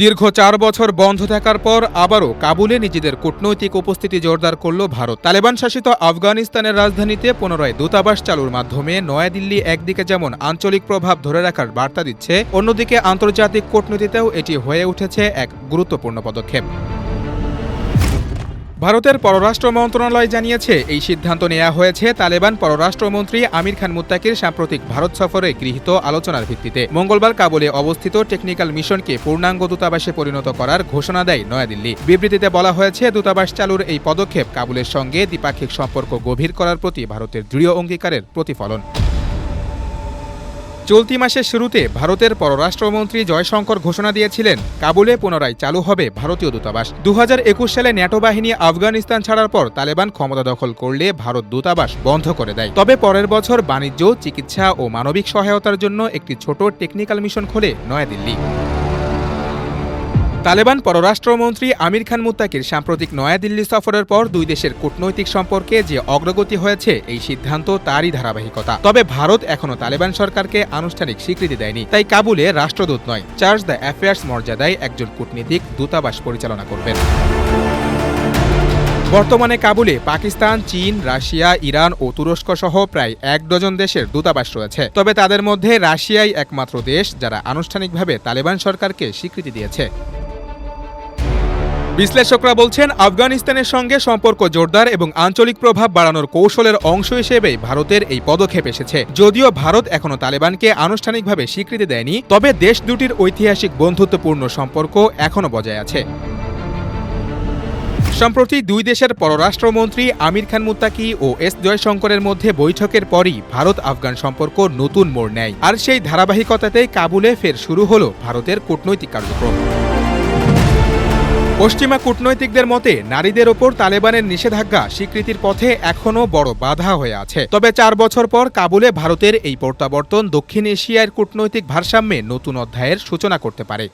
দীর্ঘ চার বছর বন্ধ থাকার পর আবারও কাবুলে নিজেদের কূটনৈতিক উপস্থিতি জোরদার করল ভারত। তালেবান শাসিত আফগানিস্তানের রাজধানীতে পুনরায় দূতাবাস চালুর মাধ্যমে নয়াদিল্লি একদিকে যেমন আঞ্চলিক প্রভাব ধরে রাখার বার্তা দিচ্ছে, অন্যদিকে আন্তর্জাতিক কূটনীতিতেও এটি হয়ে উঠেছে এক গুরুত্বপূর্ণ পদক্ষেপ। ভারতের পররাষ্ট্র মন্ত্রণালয় জানিয়েছে, এই সিদ্ধান্ত নেওয়া হয়েছে তালেবান পররাষ্ট্রমন্ত্রী আমির খান মুত্তাকির সাম্প্রতিক ভারত সফরে গৃহীত আলোচনার ভিত্তিতে। মঙ্গলবার কাবুলে অবস্থিত টেকনিক্যাল মিশনকে পূর্ণাঙ্গ দূতাবাসে পরিণত করার ঘোষণা দেয় নয়াদিল্লি। বিবৃতিতে বলা হয়েছে, দূতাবাস চালুর এই পদক্ষেপ কাবুলের সঙ্গে দ্বিপাক্ষিক সম্পর্ক গভীর করার প্রতি ভারতের দৃঢ় অঙ্গীকারের প্রতিফলন। চলতি মাসের শুরুতে ভারতের পররাষ্ট্রমন্ত্রী জয়শঙ্কর ঘোষণা দিয়েছিলেন, কাবুলে পুনরায় চালু হবে ভারতীয় দূতাবাস। দু হাজার একুশ সালে ন্যাটো বাহিনী আফগানিস্তান ছাড়ার পর তালেবান ক্ষমতা দখল করলে ভারত দূতাবাস বন্ধ করে দেয়। তবে পরের বছর বাণিজ্য, চিকিৎসা ও মানবিক সহায়তার জন্য একটি ছোট টেকনিক্যাল মিশন খোলে নয়াদিল্লি। তালেবান পররাষ্ট্রমন্ত্রী আমির খান মুত্তাকির সাম্প্রতিক নয়াদিল্লি সফরের পর দুই দেশের কূটনৈতিক সম্পর্কে যে অগ্রগতি হয়েছে, এই সিদ্ধান্ত তারই ধারাবাহিকতা। তবে ভারত এখনও তালেবান সরকারকে আনুষ্ঠানিক স্বীকৃতি দেয়নি, তাই কাবুলে রাষ্ট্রদূত নয়, চার্জ দ্য অ্যাফেয়ার্স মর্যাদায় একজন কূটনীতিক দূতাবাস পরিচালনা করবেন। বর্তমানে কাবুলে পাকিস্তান, চীন, রাশিয়া, ইরান ও তুরস্ক সহ প্রায় এক ডজন দেশের দূতাবাস রয়েছে। তবে তাদের মধ্যে রাশিয়াই একমাত্র দেশ যারা আনুষ্ঠানিকভাবে তালেবান সরকারকে স্বীকৃতি দিয়েছে। বিশ্লেষকরা বলছেন, আফগানিস্তানের সঙ্গে সম্পর্ক জোরদার এবং আঞ্চলিক প্রভাব বাড়ানোর কৌশলের অংশ হিসেবেই ভারতের এই পদক্ষেপ এসেছে। যদিও ভারত এখনও তালেবানকে আনুষ্ঠানিকভাবে স্বীকৃতি দেয়নি, তবে দেশ দুটির ঐতিহাসিক বন্ধুত্বপূর্ণ সম্পর্ক এখনও বজায় আছে। সম্প্রতি দুই দেশের পররাষ্ট্রমন্ত্রী আমির খান মুত্তাকি ও এস জয়শঙ্করের মধ্যে বৈঠকের পরই ভারত আফগান সম্পর্ক নতুন মোড় নেয়। আর সেই ধারাবাহিকতাতেই কাবুলে ফের শুরু হল ভারতের কূটনৈতিক কার্যক্রম। পশ্চিমা কূটনৈতিকদের মতে, নারীদের ওপর তালেবানের নিষেধাজ্ঞা স্বীকৃতির পথে এখনও বড় বাধা হয়ে আছে। তবে চার বছর পর কাবুলে ভারতের এই প্রত্যাবর্তন দক্ষিণ এশিয়ার কূটনৈতিক ভারসাম্যে নতুন অধ্যায়ের সূচনা করতে পারে।